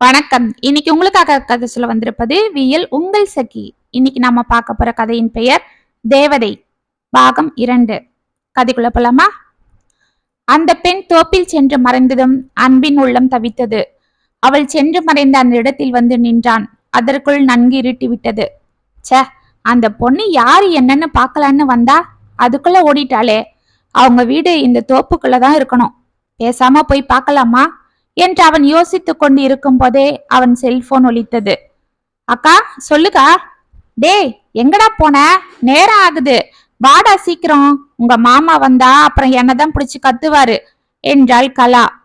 வணக்கம். இன்னைக்கு உங்களுக்காக கதை சொல்ல வந்திருப்பது வியல் உங்கள் சகி. இன்னைக்கு நாம பார்க்க போற கதையின் பெயர் தேவதை பாகம் இரண்டு. கதைக்குள்ள போலாமா? அந்த பெண் தோப்பில் சென்று மறைந்ததும் அன்பின் உள்ளம் தவித்தது. அவள் சென்று மறைந்த அந்த இடத்தில் வந்து நின்றான். அதற்குள் நன்கு இருட்டி விட்டது. ச்சே அந்த பொண்ணு யாரு என்னன்னு பார்க்கலான்னு வந்தா அதுக்குள்ள ஓடிட்டாளே. அவங்க வீடு இந்த தோப்புக்குள்ள தான் இருக்கணும். பேசாம போய் பார்க்கலாமா? என்று அவன் யோசித்துக் கொண்டு இருக்கும் போதே அவன் செல்போன் ஒலித்தது. அக்கா சொல்லுக்கா. டேய் எங்கடா போன? நேரம் ஆகுது. வாடா சீக்கிரம். உங்க மாமா வந்தா அப்புறம் என்னதான் பிடிச்சு கத்துவாரு? என்றாள் கலா.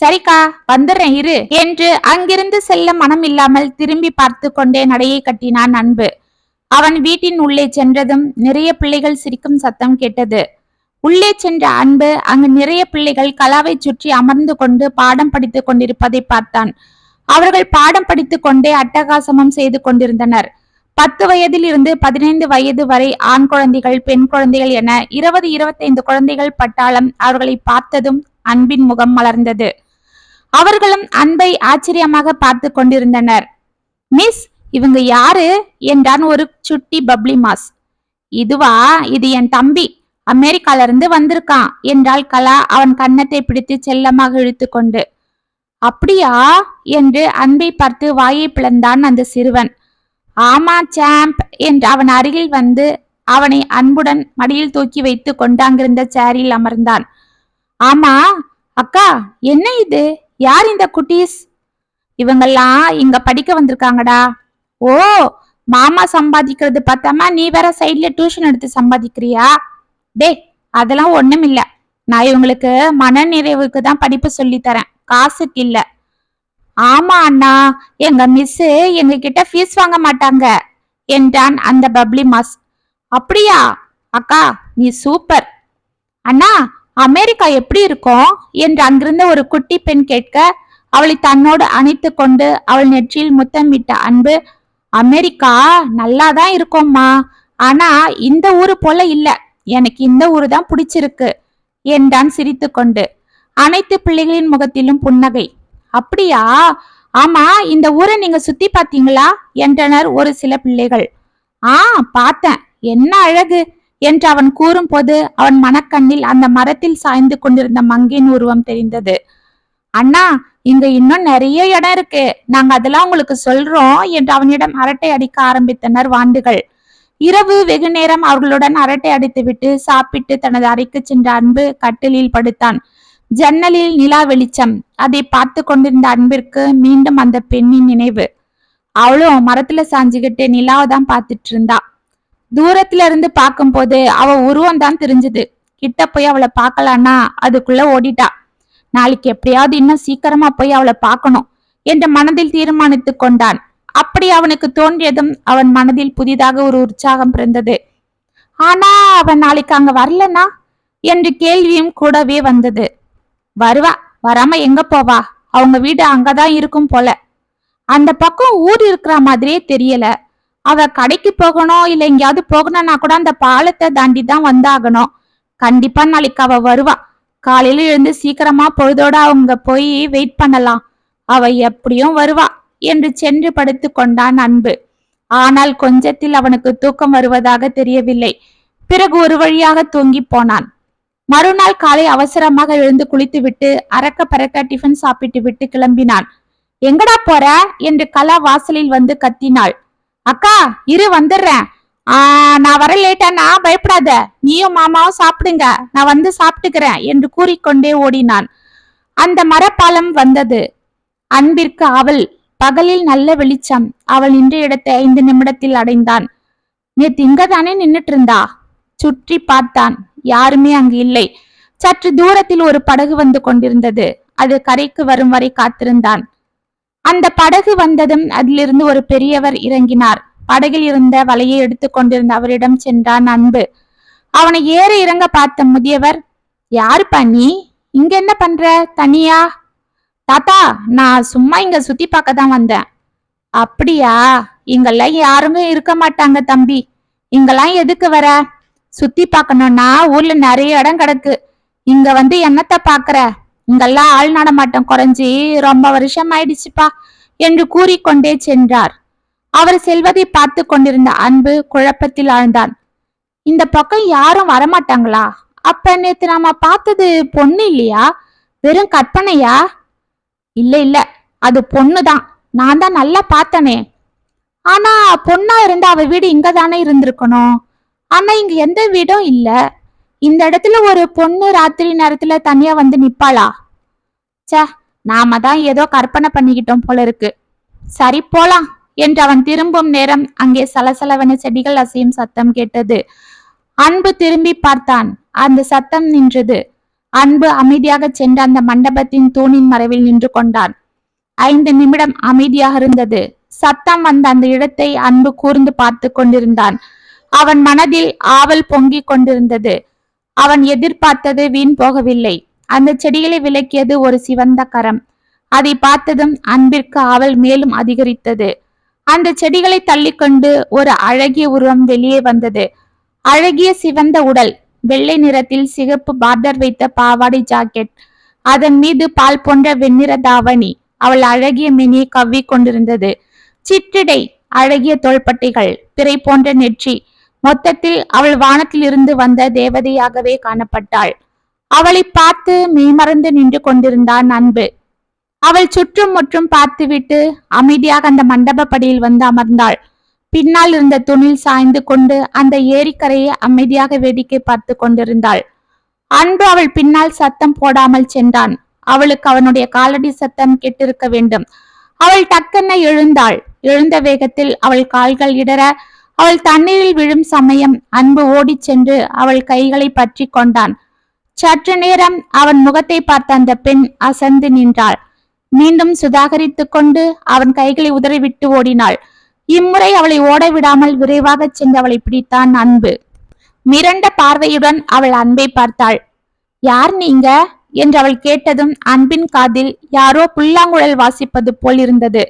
சரிக்கா வந்துடுறேன் இரு. என்று அங்கிருந்து செல்ல மனம் இல்லாமல் திரும்பி பார்த்து கொண்டே நடையை கட்டினான் அன்பு. அவன் வீட்டின் உள்ளே சென்றதும் நிறைய பிள்ளைகள் சிரிக்கும் சத்தம் கேட்டது. உள்ளே சென்ற அன்பு அங்கு நிறைய பிள்ளைகள் கலாவை சுற்றி அமர்ந்து கொண்டு பாடம் படித்துக் கொண்டிருப்பதை பார்த்தான். அவர்கள் பாடம் படித்துக் கொண்டே அட்டகாசமும் செய்து கொண்டிருந்தனர். பத்து வயதில் இருந்து பதினைந்து வயது வரை ஆண் குழந்தைகள் பெண் குழந்தைகள் என இருபது இருபத்தைந்து குழந்தைகள் பட்டாளம் அவர்களை பார்த்ததும் அன்பின் முகம் மலர்ந்தது. அவர்களும் அன்பை ஆச்சரியமாக பார்த்து கொண்டிருந்தனர். மிஸ் இவங்க யாரு? என்றான் ஒரு சுட்டி பப்ளி மாஸ். இதுவா? இது என் தம்பி. அமெரிக்கால இருந்து வந்திருக்கான் என்றாள் கலா. அவன் கன்னத்தை பிடித்து செல்லமாக இழுத்து கொண்டு அப்படியா? என்று அன்பை பார்த்து வாயை பிளந்தான் அந்த சிறுவன். ஆமா சாம்ப் என்று அவன் அருகில் வந்து அவனை அன்புடன் மடியில் தூக்கி வைத்து கொண்டு அங்கிருந்த சேரில் அமர்ந்தான். ஆமா அக்கா என்ன இது? யார் இந்த குட்டீஸ்? இவங்கெல்லாம் இங்க படிக்க வந்திருக்காங்கடா. ஓ மாமா சம்பாதிக்கிறது பார்த்தாமா? நீ வேற சைட்ல டியூஷன் எடுத்து சம்பாதிக்கிறியா? டேய் அதெல்லாம் ஒண்ணும் இல்ல. நான் இவங்களுக்கு மன நிறைவுக்கு தான் படிப்பு சொல்லி தரேன். காசுக்கு இல்ல. ஆமா அண்ணா. எங்க மிஸ் எங்க கிட்ட ஃபீஸ் வாங்க மாட்டாங்க. என்றான் அந்த பப்ளி மாஸ் அப்படியா? அக்கா நீ சூப்பர் அண்ணா அமெரிக்கா எப்படி இருக்கும்? என்று அங்கிருந்த ஒரு குட்டி பெண் கேட்க அவளை தன்னோடு அணைத்து கொண்டு அவள் நெற்றியில் முத்தமிட்ட அன்பு அமெரிக்கா நல்லாதான் இருக்கும்மா. ஆனா இந்த ஊரு போல இல்லை. எனக்கு இந்த ஊரு தான் பிடிச்சிருக்கு என்றான் சிரித்துக்கொண்டு. அனைத்து பிள்ளைகளின் முகத்திலும் புன்னகை. அப்படியா? ஆமா இந்த ஊரை நீங்க சுத்தி பாத்தீங்களா என்றனர் ஒரு சில பிள்ளைகள். ஆ பார்த்தேன். என்ன அழகு! என்று அவன் கூறும்போது அவன் மனக்கண்ணில் அந்த மரத்தில் சாய்ந்து கொண்டிருந்த மங்கின் உருவம் தெரிந்தது. அண்ணா இங்க இன்னும் நிறைய இடம் இருக்கு. நாங்க அதெல்லாம் உங்களுக்கு சொல்றோம் என்று அவனிடம் அரட்டை அடிக்க ஆரம்பித்தனர் வாண்டுகள். இரவு வெகு நேரம் அவர்களுடன் அரட்டை அடித்துவிட்டு சாப்பிட்டு தனது அறைக்கு சென்ற அன்பு கட்டிலில் படுத்தான். ஜன்னலில் நிலா வெளிச்சம். அதை பார்த்து கொண்டிருந்த அன்பிற்கு மீண்டும் அந்த பெண்ணின் நினைவு. அவளும் மரத்துல சாஞ்சுகிட்டு நிலாவை தான் பார்த்துட்டு இருந்தா தூரத்துல இருந்து பார்க்கும்போது அவ உருவம் தான் தெரிஞ்சது. கிட்ட போய் அவளை பார்க்கலான்னா அதுக்குள்ள ஓடிட்டா. நாளைக்கு எப்படியாவது இன்னும் சீக்கிரமா போய் அவளை பார்க்கணும் என்ற மனதில் தீர்மானித்துக் கொண்டான். அப்படி அவனுக்கு தோன்றியதும் அவன் மனதில் புதிதாக ஒரு உற்சாகம் பிறந்தது. ஆனா அவன் நாளைக்கு அங்க வரலனா? என்று கேள்வியும் கூடவே வந்தது. வருவா வராம எங்க போவா? அவங்க வீடு அங்கதான் இருக்கும் போல. அந்த பக்கம் ஊர் இருக்கிற மாதிரியே தெரியல. அவ கடைக்கு போகணும் இல்ல எங்கேயாவது போகணும்னா கூட அந்த பாலத்தை தாண்டி தான் வந்தாகணும். கண்டிப்பா நாளைக்கு அவ வருவா. காலையில எழுந்து சீக்கிரமா பொழுதோட அவங்க போய் வெயிட் பண்ணலாம். அவ எப்படியும் வருவா. என்று சென்று படுத்து கொண்டான் அன்பு. ஆனால் கொஞ்சத்தில் அவனுக்கு தூக்கம் வருவதாக தெரியவில்லை. பிறகு ஒரு வழியாக தூங்கி போனான். மறுநாள் காலை அவசரமாக எழுந்து குளித்துவிட்டு அரக்க பறக்க டிஃபன் சாப்பிட்டு விட்டு கிளம்பினான். எங்கடா போற? என்று கலா வாசலில் வந்து கத்தினாள். அக்கா இரு வந்துடுறேன் ஆஹ் நான் வர லேட்டானா பயப்படாத. நீயும் மாமாவும் சாப்பிடுங்க. நான் வந்து சாப்பிட்டுக்கிறேன் என்று கூறிக்கொண்டே ஓடினான். அந்த மரப்பாலம் வந்தது. அன்பிற்கு அவள் பகலில் நல்ல வெளிச்சம் அவள் நின்ற இடத்தை ஐந்து நிமிடத்தில் அடைந்தான். நேத்து இங்கதானே நின்னுட்டு இருந்தா சுற்றி பார்த்தான். யாருமே அங்கு இல்லை. சற்று தூரத்தில் ஒரு படகு வந்து கொண்டிருந்தது. அது கரைக்கு வரும் வரை காத்திருந்தான். அந்த படகு வந்ததும் அதிலிருந்து ஒரு பெரியவர் இறங்கினார். படகில் இருந்த வலையை எடுத்துக் கொண்டிருந்த அவரிடம் சென்றான் அன்பு. அவனை ஏற இறங்க பார்த்த முதியவர் யாருப்பா நீ? இங்க என்ன பண்ற? தனியா? தாத்தா நான் சும்மா இங்க சுத்தி பார்க்க தான் வந்தேன். அப்படியா? இங்கெல்லாம் யாருமே இருக்க மாட்டாங்க தம்பி. இங்கெல்லாம் எதுக்கு வர? சுத்தி பார்க்கணும்னா ஊர்ல நிறைய இடம் கிடக்கு. இங்க வந்து என்னத்த பாக்குற இங்கெல்லாம் ஆள் நடமாட்டம் குறைஞ்சி ரொம்ப வருஷம் ஆயிடுச்சுப்பா என்று கூறிக்கொண்டே சென்றார். அவர் செல்வதை பார்த்து கொண்டிருந்த அன்பு குழப்பத்தில் ஆழ்ந்தான். இந்த பக்கம் யாரும் வரமாட்டாங்களா? அப்ப நேத்து நாம பார்த்தது பொண்ணு இல்லையா? வெறும் கற்பனையா? இல்ல இல்ல. அது பொண்ணுதான். நான் தான் நல்லா பார்த்தனே. ஆனா பொண்ணா இருந்தா அவ வீடு இங்க தானே இருந்திருக்கணும். ஆனா இங்க எந்த வீடும் இல்ல. இந்த இடத்துல ஒரு பொண்ணு ராத்திரி நேரத்துல தனியா வந்து நிப்பாளா? சே நாம தான் ஏதோ கற்பனை பண்ணிக்கிட்டோம் போல இருக்கு. சரி போலாம் என்று அவன் திரும்பும் நேரம் அங்கே சலசலவன செடிகள் அசையும் சத்தம் கேட்டது. அன்பு திரும்பி பார்த்தான். அந்த சத்தம் நின்றது. அன்பு அமைதியாக சென்று அந்த மண்டபத்தின் தூணின் மறைவில் நின்று கொண்டான். ஐந்து நிமிடம் அமைதியாக இருந்தது. சத்தம் வந்த அந்த இடத்தை அன்பு கூர்ந்து பார்த்து கொண்டிருந்தான். அவன் மனதில் ஆவல் பொங்கிக் கொண்டிருந்தது. அவன் எதிர்பார்த்தது வீண் போகவில்லை. அந்த செடிகளை விளக்கியது ஒரு சிவந்த கரம். அதை பார்த்ததும் அன்பிற்கு ஆவல் மேலும் அதிகரித்தது. அந்த செடிகளை தள்ளிக்கொண்டு ஒரு அழகிய உருவம் வெளியே வந்தது. அழகிய சிவந்த உடல். வெள்ளை நிறத்தில் சிகப்பு பார்டர் வைத்த பாவாடை ஜாக்கெட். அதன் மீது பால் போன்ற வெண்ணிற தாவணி. அவள் அழகிய மினியை கவ்வி கொண்டிருந்தது. சிற்றிடை அழகிய தோள்பட்டைகள் பிறை போன்ற நெற்றி. மொத்தத்தில் அவள் வானத்தில் இருந்து வந்த தேவதையாகவே காணப்பட்டாள். அவளை பார்த்து மெய்மறந்து நின்று கொண்டிருந்தான் அன்பு. அவள் சுற்றும் முற்றும் பார்த்துவிட்டு அமைதியாக அந்த மண்டபப்படியில் வந்து அமர்ந்தாள். பின்னால் இருந்த துணில் சாய்ந்து கொண்டு அந்த ஏரிக்கரையை அமைதியாக வேடிக்கை பார்த்து கொண்டிருந்தாள். அன்பு அவள் பின்னால் சத்தம் போடாமல் சென்றான். அவளுக்கு அவனுடைய காலடி சத்தம் கெட்டிருக்க வேண்டும். அவள் டக்கென எழுந்தாள். எழுந்த வேகத்தில் அவள் கால்கள் இடற அவள் தண்ணீரில் விழும் சமயம் அன்பு ஓடிச் சென்று அவள் கைகளை பற்றி கொண்டான். சற்று நேரம் அவன் முகத்தை பார்த்த அந்த பெண் அசந்து நின்றாள். மீண்டும் சுதாகரித்துக் கொண்டு அவன் கைகளை உதறிவிட்டு ஓடினாள். இம்முறை அவளை ஓட விடாமல் விரைவாக சென்று அவளை பிடித்தான் அன்பு. மிரண்ட பார்வையுடன் அவள் அன்பை பார்த்தாள். யார் நீங்க? என்று அவள் கேட்டதும் அன்பின் காதில் யாரோ புல்லாங்குழல் வாசிப்பது போல் இருந்தது.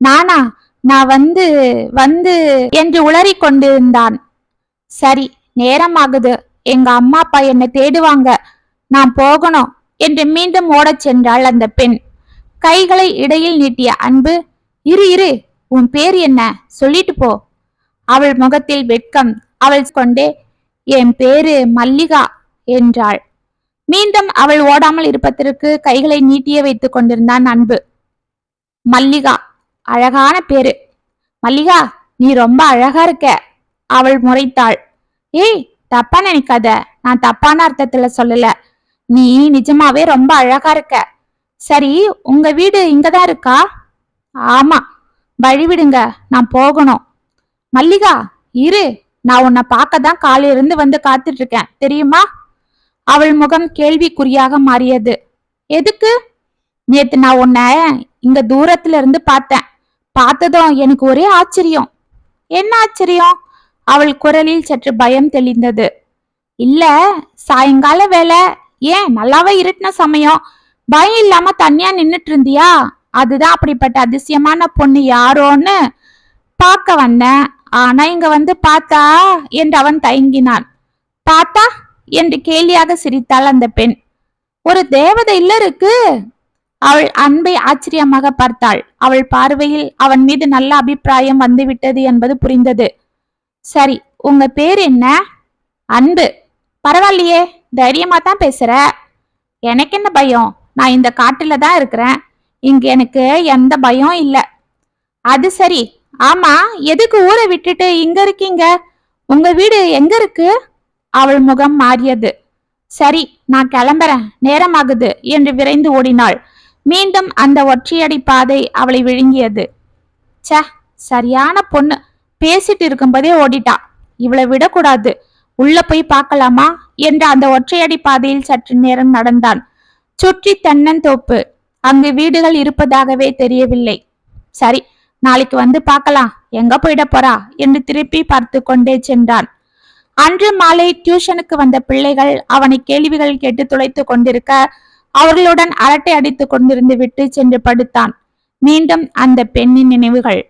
நானா? நான் வந்து வந்து என்று உளறி கொண்டிருந்தான். சரி நேரமாகுது. எங்க அம்மா அப்பா என்னை தேடுவாங்க. நான் போகணும் என்று மீண்டும் ஓடச் சென்றாள் அந்த பெண். கைகளை இடையில் நீட்டிய அன்பு இரு இரு. உன் பேர் என்ன? சொல்லிட்டு போ. அவள் முகத்தில் வெட்கம். அவள் கொண்டே என் பேரு மல்லிகா என்றாள். மீண்டும் அவள் ஓடாமல் இருப்பதற்கு கைகளை நீட்டியே வைத்துக் கொண்டிருந்தான் அன்பு. மல்லிகா அழகான பேரு. மல்லிகா நீ ரொம்ப அழகா இருக்க அவள் முறைத்தாள். ஏய் தப்பா நினைக்காத. நான் தப்பான அர்த்தத்துல சொல்லல. நீ நிஜமாவே ரொம்ப அழகா இருக்க. சரி உங்க வீடு இங்கதான் இருக்கா? ஆமா வழி விடுங்க நான் போகணும். மல்லிகா இரு நான் உன்னை பார்க்க தான் காலையிலிருந்து வந்து காத்துட்டு இருக்கேன் தெரியுமா? அவள் முகம் கேள்விக்குறியாக மாறியது. எதுக்கு? நேத்து நான் உன்னை இங்க தூரத்துல இருந்து பார்த்தேன். பார்த்ததும் எனக்கு ஒரே ஆச்சரியம். என்ன ஆச்சரியம்? அவள் குரலில் சற்று பயம் தெளிந்தது. இல்ல சாயங்கால வேலை ஏன் நல்லாவே இருட்டின சமயம். பயம் இல்லாம தனியா நின்னுட்டு இருந்தியா அதுதான் அப்படிப்பட்ட அதிசயமான பொண்ணு யாரோன்னு பார்க்க வந்தேன். ஆனா இங்க வந்து பார்த்தா என்று அவன் தயங்கினான். பார்த்தா என்று கேலியாக சிரித்தாள் அந்த பெண். ஒரு தேவதை இல்ல இருக்கு? அவள் அன்பை ஆச்சரியமாக பார்த்தாள். அவள் பார்வையில் அவன் மீது நல்ல அபிப்பிராயம் வந்துவிட்டது என்பது புரிந்தது. சரி உங்க பேர் என்ன? அன்பு. பரவாயில்லையே தைரியமா தான் பேசுற. எனக்கு என்ன பயம்? நான் இந்த காட்டுல தான் இருக்கிறேன். இங்க எனக்கு எந்த பயம் இல்ல. அது சரி. ஆமா எதுக்கு ஊரை விட்டுட்டு இங்க இருக்கீங்க? உங்க வீடு எங்க இருக்கு? அவள் முகம் மாறியது. சரி நான் கிளம்புறேன். நேரமாகுது என்று விரைந்து ஓடினாள். மீண்டும் அந்த ஒற்றையடி பாதை அவளை விழுங்கியது. ச சரியான பொண்ணு. பேசிட்டு இருக்கும்போதே ஓடிட்டா. இவளை விடக்கூடாது. உள்ள போய் பார்க்கலாமா? என்று அந்த ஒற்றையடி பாதையில் சற்று நேரம் நடந்தான். சுற்றி தென்னந்தோப்பு. அங்கு வீடுகள் இருப்பதாகவே தெரியவில்லை. சரி நாளைக்கு வந்து பார்க்கலாம். எங்க போயிட போறா? என்று திருப்பி பார்த்து கொண்டே சென்றான். அன்று மாலை டியூஷனுக்கு வந்த பிள்ளைகள் அவனை கேள்விகள் கேட்டு துளைத்து கொண்டிருக்க அவர்களுடன் அரட்டை அடித்துக் கொண்டிருந்து விட்டு சென்று படுத்தான். மீண்டும் அந்த பெண்ணின் நினைவுகள்.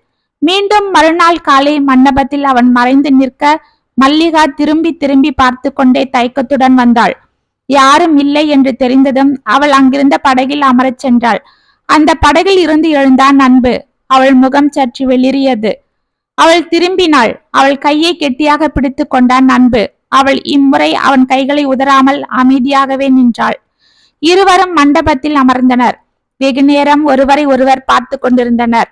மீண்டும் மறுநாள் காலை மண்டபத்தில் அவன் மறைந்து நிற்க மல்லிகா திரும்பி திரும்பி பார்த்து கொண்டே தயக்கத்துடன் வந்தாள். யாரும் இல்லை என்று தெரிந்ததும் அவள் அங்கிருந்த படகில் அமரச் சென்றாள். அந்த படகில் இருந்து எழுந்தான் அன்பு. அவள் முகம் சற்று வெளிரியது அவள் திரும்பினாள். அவள் கையை கெட்டியாக பிடித்து கொண்டான் அன்பு. அவள் இம்முறை அவன் கைகளை உதறாமல் அமைதியாகவே நின்றாள். இருவரும் மண்டபத்தில் அமர்ந்தனர். வெகு நேரம் ஒருவரை ஒருவர் பார்த்து கொண்டிருந்தனர்.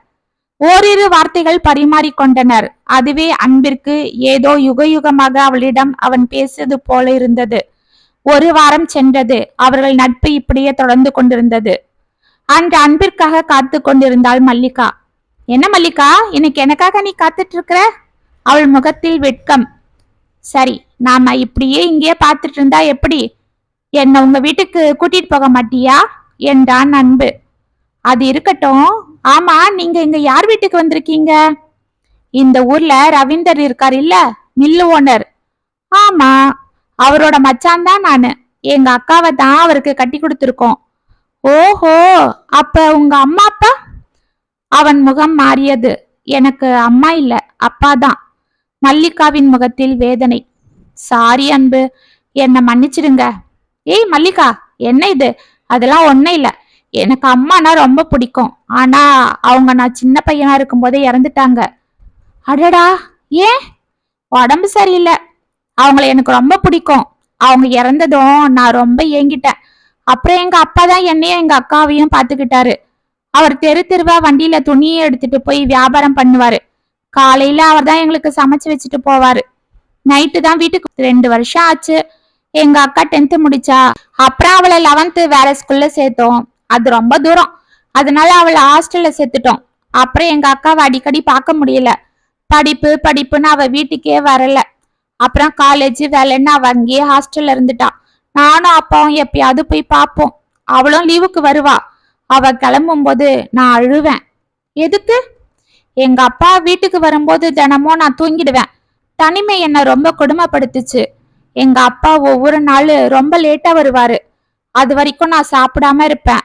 ஓரிரு வார்த்தைகள் பரிமாறிக்கொண்டனர் அதுவே அன்பிற்கு ஏதோ யுக யுகமாக அவளிடம் அவன் பேசியது போல இருந்தது. ஒரு வாரம் சென்றது. அவர்கள் நட்பு இப்படியே தொடர்ந்து கொண்டிருந்தது. அன்று அன்பிற்காக காத்து கொண்டிருந்தாள் மல்லிகா. என்ன மல்லிகா இன்னைக்கு எனக்காக நீ காத்துட்டு இருக்கிற அவள் முகத்தில் வெட்கம். சரி நாம இப்படியே இங்கேயே பார்த்துட்டு இருந்தா எப்படி? என்னை உங்க வீட்டுக்கு கூட்டிட்டு போக மாட்டியா? என்றான் அன்பு. அது இருக்கட்டும். ஆமா நீங்க இங்க யார் வீட்டுக்கு வந்திருக்கீங்க? இந்த ஊர்ல ரவீந்தர் இருக்கார் இல்ல மில்லு ஓனர். ஆமா அவரோட மச்சான் தான் நானு. எங்க அக்காவை தான் அவருக்கு கட்டி கொடுத்துருக்கோம். ஓஹோ அப்ப உங்க அம்மா அப்பா? அவன் முகம் மாறியது. எனக்கு அம்மா இல்ல அப்பா தான். மல்லிகாவின் முகத்தில் வேதனை. சாரி அன்பு என்னை மன்னிச்சிடுங்க. ஏய் மல்லிகா என்ன இது? அதெல்லாம் ஒன்றும் இல்லை. எனக்கு அம்மானா ரொம்ப பிடிக்கும். ஆனா அவங்க நான் சின்ன பையனா இருக்கும்போதே இறந்துட்டாங்க. அடடா ஏன்? உடம்பு சரியில்லை. அவங்கள எனக்கு ரொம்ப பிடிக்கும். அவங்க இறந்ததும் நான் ரொம்ப ஏங்கிட்டேன். அப்புறம் எங்க அப்பா தான் என்னையும் எங்க அக்காவையும் பாத்துக்கிட்டாரு அவர் தெரு தெருவா வண்டியில துணியை எடுத்துட்டு போய் வியாபாரம் பண்ணுவாரு. காலையில அவர் தான் எங்களுக்கு சமைச்சு வச்சுட்டு போவாரு. நைட்டு தான் வீட்டுக்கு ரெண்டு வருஷம் ஆச்சு. எங்க அக்கா டென்த்து முடிச்சா. அப்புறம் அவளை லெவன்த்து வேற ஸ்கூல்ல சேர்த்தோம். அது ரொம்ப தூரம். அதனால அவளை ஹாஸ்டல்ல சேர்த்துட்டோம். அப்புறம் எங்க அக்காவை அடிக்கடி பார்க்க முடியல. படிப்பு படிப்புன்னு அவ வீட்டுக்கே வரல. அப்புறம் காலேஜ் வேலைன்னு அவ அங்கேயே ஹாஸ்டல்ல இருந்துட்டா. நானும் அப்பாவும் எப்பயாவது போய் பார்ப்போம். அவளும் லீவுக்கு வருவா. அவ கிளம்பும்போது நான் அழுவேன். எதுக்கு? எங்க அப்பா வீட்டுக்கு வரும்போது தினமும் நான் தூங்கிடுவேன். தனிமை என்னை ரொம்ப கொடுமைப்படுத்துச்சு. எங்க அப்பா ஒவ்வொரு நாள் ரொம்ப லேட்டா வருவாரு. அது வரைக்கும் நான் சாப்பிடாம இருப்பேன்.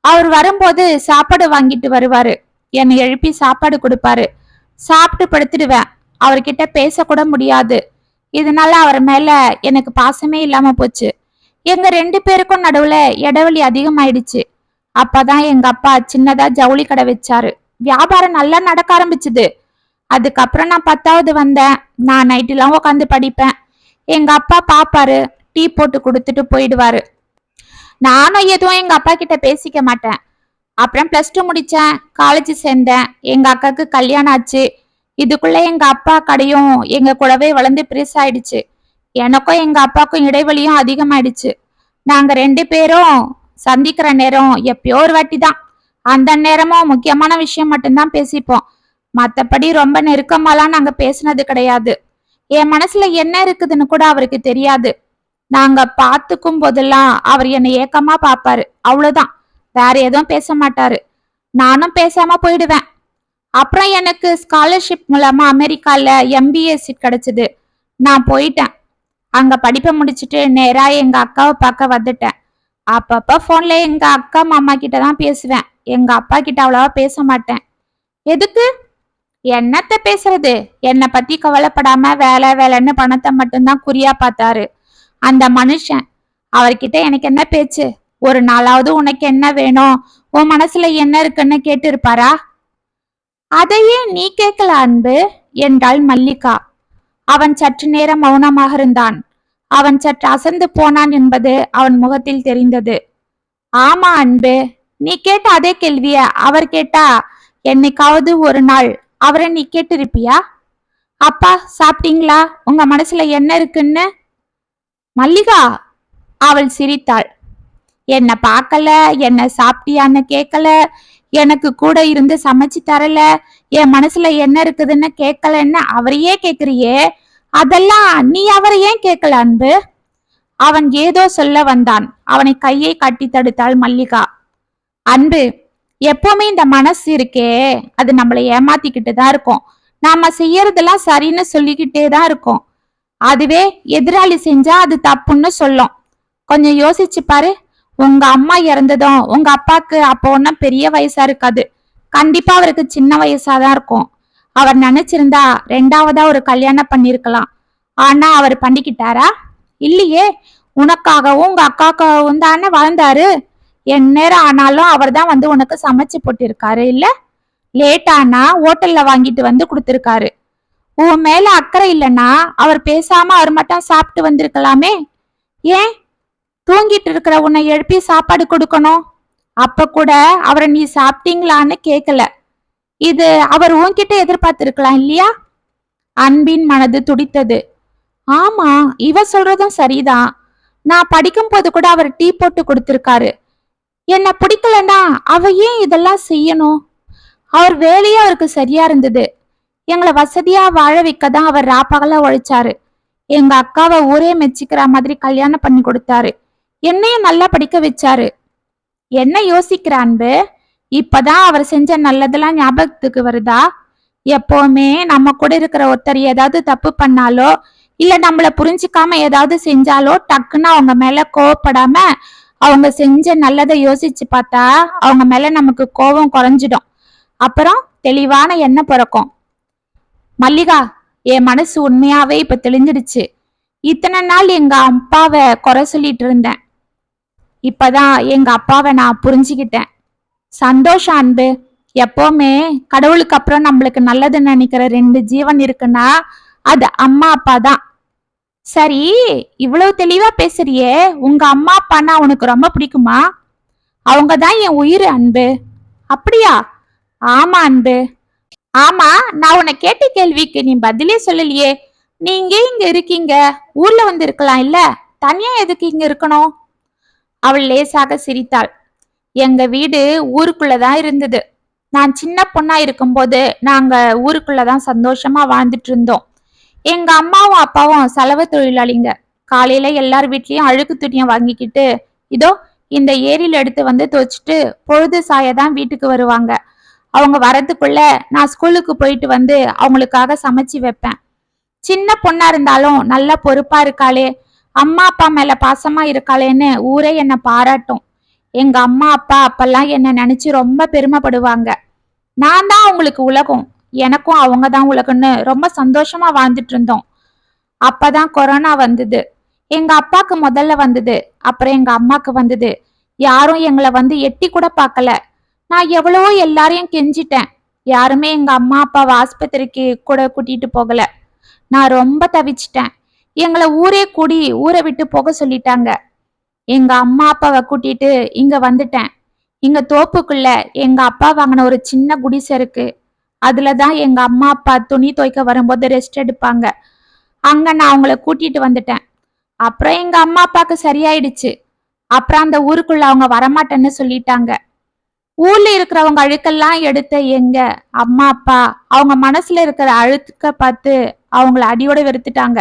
அவர் வரும்போது சாப்பாடு வாங்கிட்டு வருவாரு. என்னை எழுப்பி சாப்பாடு கொடுப்பாரு. சாப்பிட்டு படுத்துடுவேன். அவர்கிட்ட பேசக்கூட முடியாது. இதனால அவர் மேல எனக்கு பாசமே இல்லாம போச்சு. எங்க ரெண்டு பேருக்கும் நடுவுல இடைவெளி அதிகமாயிடுச்சு. அப்பதான் எங்க அப்பா சின்னதா ஜவுளி கடை வச்சாரு. வியாபாரம் நல்லா நடக்க ஆரம்பிச்சுது. அதுக்கப்புறம் நான் பத்தாவது வந்தேன். நான் நைட்டுலாம் உட்காந்து படிப்பேன். எங்க அப்பா பாப்பாரு டீ போட்டு கொடுத்துட்டு போயிடுவாரு. நானும் எதுவும் எங்க அப்பா கிட்ட பேசிக்க மாட்டேன். அப்புறம் பிளஸ் டூ முடிச்சேன். காலேஜ் சேர்ந்தேன். எங்க அக்காவுக்கு கல்யாணம் ஆச்சு. இதுக்குள்ள எங்க அப்பா கடையும் எங்க கூடவே வளர்ந்து பெருசாயிடுச்சு. எனக்கும் எங்க அப்பாவுக்கும் இடைவெளியும் அதிகமாயிடுச்சு. நாங்க ரெண்டு பேரும் சந்திக்கிற நேரம் எப்பயோ ஒரு வாட்டி தான் அந்த நேரமும் முக்கியமான விஷயம் மட்டும்தான் பேசிப்போம். மத்தபடி ரொம்ப நெருக்கமாலாம் நாங்க பேசினது கிடையாது. என் மனசுல என்ன இருக்குதுன்னு கூட அவருக்கு தெரியாது. நாங்க பாத்துக்கும் போதெல்லாம் அவர் என்னை ஏக்கமா பாப்பாரு அவ்வளவுதான். வேற எதுவும் பேச மாட்டாரு. நானும் பேசாம போயிடுவேன். அப்புறம் எனக்கு ஸ்காலர்ஷிப் மூலமா அமெரிக்கால எம்பிஏ சீட் கிடைச்சது. நான் போயிட்டேன். அங்க படிப்பை முடிச்சுட்டு நேரா எங்க அக்காவை பார்க்க வந்துட்டேன். அப்பப்ப போன்ல எங்க அக்கா மாமா கிட்ட தான் பேசுவேன். எங்க அப்பா கிட்ட அவ்வளவா பேச மாட்டேன். எதுக்கு? என்னத்த பேசுறது? என்னை பத்தி கவலைப்படாம வேலை வேலைன்னு பணத்தை மட்டும்தான் குறியா பார்த்தாரு. அந்த மனுஷன். அவர்கிட்ட எனக்கு என்ன பேச்சு? ஒரு நாளாவது உனக்கு என்ன வேணும்? உன் மனசுல என்ன இருக்குன்னு கேட்டு இருப்பாரா அதையே நீ கேட்கல அன்பு? என்றாள் மல்லிகா. அவன் சற்று நேரம் மௌனமாக இருந்தான். அவன் சற்று அசந்து போனான் என்பது அவன் முகத்தில் தெரிந்தது. ஆமா அன்பு. நீ கேட்ட அதே கேள்விய அவர் கேட்டா என்னைக்காவது ஒரு நாள் அவரை நீ கேட்டிருப்பியா? அப்பா சாப்பிட்டீங்களா? உங்க மனசுல என்ன இருக்குன்னு? மல்லிகா அவள் சிரித்தாள். என்ன பார்க்கல? என்ன சாப்பிட்டியான்னு கேட்கல? எனக்கு கூட இருந்து சமைச்சு தரல. என் மனசுல என்ன இருக்குதுன்னு கேட்கலன்னு அவரையே கேக்குறியே. அதெல்லாம் நீ அவரை ஏன் கேட்கல அன்பு? அவன் ஏதோ சொல்ல வந்தான். அவனை கையை கட்டி தடுத்தாள் மல்லிகா. அன்பு எப்பவுமே இந்த மனசு இருக்கே. அது நம்மளை ஏமாத்திக்கிட்டு தான் இருக்கும். நாம செய்யறதெல்லாம் சரின்னு சொல்லிக்கிட்டே தான் இருக்கும். அதுவே எதிராளி செஞ்சா அது தப்புன்னு சொல்லும். கொஞ்சம் யோசிச்சு பாரு. உங்க அம்மா இறந்ததும் உங்க அப்பாக்கு அப்போ ஒன்றும் பெரிய வயசா இருக்காது. கண்டிப்பா அவருக்கு சின்ன வயசா தான் இருக்கும். அவர் நினைச்சிருந்தா ரெண்டாவதா ஒரு கல்யாணம் பண்ணிருக்கலாம். ஆனா அவர் பண்ணிக்கிட்டாரா? இல்லையே. உனக்காகவும் உங்க அக்காக்காகவும் தானே வாழ்ந்தாரு. எந்நேரம் ஆனாலும் அவர் தான் வந்து உனக்கு சமைச்சு போட்டிருக்காரு இல்ல? லேட் ஆனா ஹோட்டல்ல வாங்கிட்டு வந்து கொடுத்துருக்காரு. உன் மேல அக்கறை இல்லைன்னா அவர் பேசாம அவர் மட்டும் சாப்பிட்டு வந்திருக்கலாமே. ஏன்? தூங்கிட்டு இருக்கிற உன்னை எழுப்பி சாப்பாடு கொடுக்கணும். அப்ப கூட அவரை நீ சாப்பிட்டீங்களான்னு கேட்கல இது அவர் உன்கிட்ட எதிர்பார்த்திருக்கலாம் இல்லையா? அன்பின் மனது துடித்தது. ஆமா இவ சொல்றதும் சரிதான். நான் படிக்கும் போது கூட அவர் டீ போட்டு கொடுத்திருக்காரு. என்ன பிடிக்கலன்னா அவ ஏன் இதெல்லாம் செய்யணும்? அவர் வேலையே அவருக்கு சரியா இருந்தது. எங்களை வசதியா வாழ வைக்க தான் அவர் ராப்பகலா உழைச்சாரு. எங்க அக்காவை ஊரே மெச்சிக்கிற மாதிரி கல்யாணம் பண்ணி கொடுத்தாரு. என்னையும் நல்லா படிக்க வச்சாரு. என்ன யோசிக்கிற அன்பு? இப்பதான் அவர் செஞ்ச நல்லதெல்லாம் ஞாபகத்துக்கு வருதா? எப்பவுமே நம்ம கூட இருக்கிற ஒருத்தர் ஏதாவது தப்பு பண்ணாலோ இல்ல நம்மள புரிஞ்சுக்காம ஏதாவது செஞ்சாலோ டக்குன்னு அவங்க மேல கோவப்படாம அவங்க செஞ்ச நல்லதை யோசிச்சு பார்த்தா அவங்க மேல நமக்கு கோபம் குறைஞ்சிடும். அப்புறம் தெளிவான எண்ணம் பிறக்கும். மல்லிகா என் மனசு உண்மையாவே இப்ப தெளிஞ்சிடுச்சு. இத்தனை நாள் எங்க அப்பாவை குறை சொல்லிட்டு இருந்தேன். இப்பதான் எங்க அப்பாவை நான் புரிஞ்சுக்கிட்டேன். சந்தோஷம் அன்பு. எப்பவுமே கடவுளுக்கு அப்புறம் நம்மளுக்கு நல்லது நினைக்கிற ரெண்டு ஜீவன் இருக்குன்னா அது அம்மா அப்பா தான். சரி இவ்வளவு தெளிவா பேசுறியே. உங்க அம்மா அப்பான்னா உனக்கு ரொம்ப பிடிக்குமா? அவங்க தான் என் உயிர் அன்பு. அப்படியா? ஆமா அன்பு. ஆமா நான் உன்னை கேட்ட கேள்விக்கு நீ பதிலே சொல்லலையே. நீங்க இங்க இருக்கீங்க. ஊர்ல வந்து இருக்கலாம் இல்ல? தனியா எதுக்கு இங்க இருக்கணும்? அவள் லேசாக சிரித்தாள். எங்க வீடு ஊருக்குள்ளதான் இருந்தது. நான் சின்ன பொண்ணா இருக்கும்போது நாங்க ஊருக்குள்ளதான் சந்தோஷமா வாழ்ந்துட்டு இருந்தோம். எங்க அம்மாவும் அப்பாவும் செலவு தொழிலாளிங்க. காலையில எல்லார் வீட்லயும் அழுக்கு துணியை வாங்கிக்கிட்டு இதோ இந்த ஏரியில எடுத்து வந்து துவச்சிட்டு பொழுது சாயதான் வீட்டுக்கு வருவாங்க. அவங்க வரதுக்குள்ள நான் ஸ்கூலுக்கு போயிட்டு வந்து அவங்களுக்காக சமைச்சு வைப்பேன். சின்ன பொண்ணா இருந்தாலும் நல்லா பொறுப்பா இருக்காளே அம்மா அப்பா மேல பாசமா இருக்காளேன்னு ஊரே என்னை பாராட்டும். எங்க அம்மா அப்பா அப்பெல்லாம் என்ன நினைச்சு ரொம்ப பெருமைப்படுவாங்க. நான் தான் அவங்களுக்கு உலகம். எனக்கும் அவங்க தான் உலகம்னு ரொம்ப சந்தோஷமா வாழ்ந்துட்டு இருந்தோம். அப்பதான் கொரோனா வந்தது. எங்க அப்பாக்கு முதல்ல வந்தது. அப்புறம் எங்க அம்மாக்கு வந்தது. யாரும் எங்களை வந்து எட்டி கூட பார்க்கல. நான் எவ்வளவோ எல்லாரையும் கெஞ்சிட்டேன். யாருமே எங்க அம்மா அப்பாவை ஆஸ்பத்திரிக்கு கூட கூட்டிட்டு போகல. நான் ரொம்ப தவிச்சிட்டேன். எங்களை ஊரே கூடி ஊரை விட்டு போக சொல்லிட்டாங்க. எங்க அம்மா அப்பாவை கூட்டிட்டு இங்க வந்துட்டேன். இங்க தோப்புக்குள்ள எங்க அப்பா வாங்கின ஒரு சின்ன குடிசை இருக்கு. அதுல தான் எங்க அம்மா அப்பா துணி துவைக்க வரும்போது ரெஸ்ட் எடுப்பாங்க. அங்க நான் அவங்கள கூட்டிட்டு வந்துட்டேன். அப்புறம் எங்க அம்மா அப்பாவுக்கு சரியாயிடுச்சு. அப்புறம் அந்த ஊருக்குள்ள அவங்க வரமாட்டேன்னு சொல்லிட்டாங்க. ஊர்ல இருக்கிறவங்க அழுக்கெல்லாம் எடுத்த எங்க அம்மா அப்பா அவங்க மனசுல இருக்கிற அழுக்க பார்த்து அவங்கள அடியோட வெறுத்துட்டாங்க.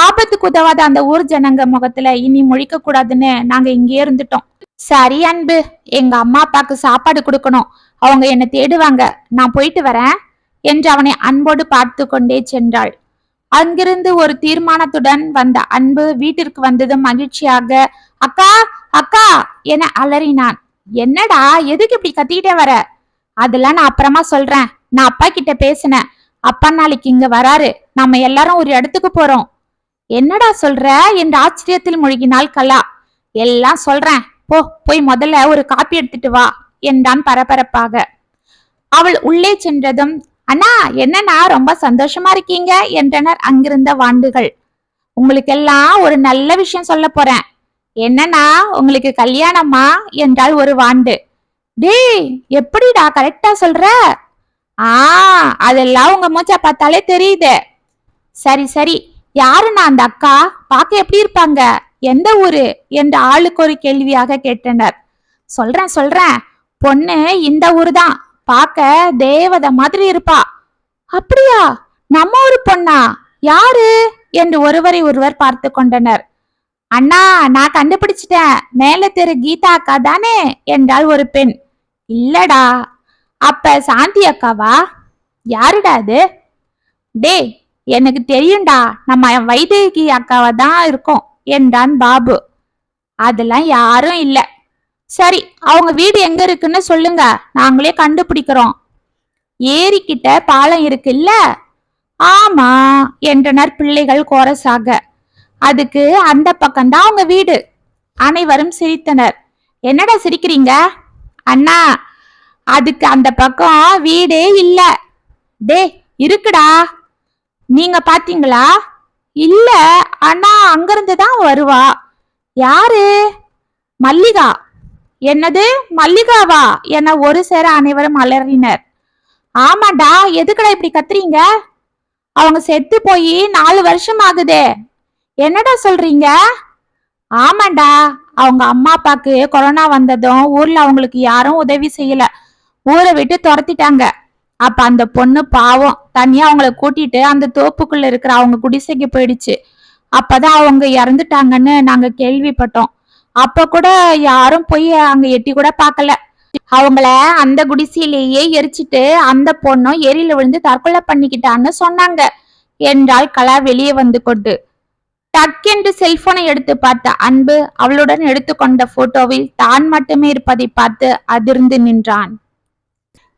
ஆபத்துக்கு உதவாத அந்த ஊர் ஜனங்க முகத்துல இனி முழிக்க கூடாதுன்னு நாங்க இங்கே இருந்துட்டோம். சரி அன்பு. எங்க அம்மா அப்பாக்கு சாப்பாடு கொடுக்கணும். அவங்க என்னை தேடுவாங்க. நான் போயிட்டு வரேன் என்று அவனை அன்போடு பார்த்து கொண்டே சென்றாள். அங்கிருந்து ஒரு தீர்மானத்துடன் வந்த அன்பு வீட்டிற்கு வந்ததும் மகிழ்ச்சியாக அக்கா அக்கா என அலறினான். என்னடா எதுக்கு இப்படி கத்திக்கிட்டே வர? அதெல்லாம் நான் அப்புறமா சொல்றேன். நான் அப்பா கிட்ட பேசினேன். அப்பா நாளைக்கு இங்க வராரு. நம்ம எல்லாரும் ஒரு இடத்துக்கு போறோம். என்னடா சொல்ற? என்று ஆச்சரியத்தில் மூழ்கினாள் கலா. எல்லாம் சொல்றேன். போ போய் முதல்ல ஒரு காப்பி எடுத்துட்டு வா என்றான் பரபரப்பாக. அவள் உள்ளே சென்றதும் அண்ணா என்னண்ணா ரொம்ப சந்தோஷமா இருக்கீங்க? என்றனர் அங்கிருந்த வாண்டுகள். உங்களுக்கெல்லாம் ஒரு நல்ல விஷயம் சொல்ல போறேன். என்னண்ணா உங்களுக்கு கல்யாணமா? என்றால் ஒரு வாண்டு. டேய் எப்படிடா கரெக்டா சொல்ற? ஆ அதெல்லாம் உங்க மூச்சா பார்த்தாலே தெரியுது. சரி சரி யாருண்ணா அந்த அக்கா? பார்க்க எப்படி இருப்பாங்க? எந்த ஊரு? என்று ஆளுக்கு ஒரு கேள்வியாக கேட்டனர். சொல்றேன் சொல்றேன். பொண்ணு இந்த ஊரு தான் பார்க்க தேவதை மாதிரி இருப்பா. அப்படியா? நம்ம ஒரு பொண்ணா? யாரு? என்று ஒருவரை ஒருவர் பார்த்து கொண்டனர். அண்ணா நான் கண்டுபிடிச்சிட்டேன். மேல தெரு கீதா அக்கா தானே? என்றாள் ஒரு பெண். இல்லடா. அப்ப சாந்தி அக்காவா? யாருடா அது? டேய் எனக்கு தெரியும்டா நம்ம வைதேகி அக்காவை தான் இருக்கோம் என்றான் பாபு. அதெல்லாம் யாரும் இல்ல. சரி அவங்க வீடு எங்க இருக்குன்னு சொல்லுங்க நாங்களே கண்டுபிடிக்கிறோம். ஏரிக்கிட்ட பாலம் இருக்குல்ல? ஆமா என்றனர் பிள்ளைகள் கோரஸாக அதுக்கு அந்த பக்கம்தான் அவங்க வீடு. அனைவரும் சிரித்தனர். என்னடா சிரிக்கிறீங்க? அண்ணா அதுக்கு அந்த பக்கம் வீடே இல்ல. டே இருக்குடா. நீங்க பாத்தீங்களா? இல்ல ஆனா அங்கிருந்து தான் வருவா. யாரு? மல்லிகா. என்னது? மல்லிகாவா? என ஒரு சேர அனைவரும் அலறினர். ஆமாடா எதுக்கடா இப்படி கத்துறீங்க? அவங்க செத்து போய் நாலு வருஷம் ஆகுதே. என்னடா சொல்றீங்க? ஆமாண்டா அவங்க அம்மா அப்பாக்கு கொரோனா வந்ததும் ஊர்ல அவங்களுக்கு யாரும் உதவி செய்யல. ஊரை விட்டு துரத்திட்டாங்க. அப்ப அந்த பொண்ணு பாவம். தனியா அவங்கள கூட்டிட்டு அந்த தோப்புக்குள்ள இருக்கிற அவங்க குடிசைக்கு போயிடுச்சு. அப்பதான் அவங்க இறந்துட்டாங்கன்னு நாங்க கேள்விப்பட்டோம். அப்ப கூட யாரும் போய் அங்க எட்டி கூட பாக்கல. அவங்கள அந்த குடிசையிலேயே எரிச்சிட்டு அந்த பொண்ணும் ஏரியில விழுந்து தற்கொலை பண்ணிக்கிட்டான்னு சொன்னாங்க. என்றால் கலா வெளியே வந்து கொண்டு. டக்கென்று செல்போனை எடுத்து பார்த்த அன்பு அவளுடன் எடுத்துக்கொண்ட போட்டோவில் தான் மட்டுமே இருப்பதை பார்த்து அதிர்ந்து நின்றான்.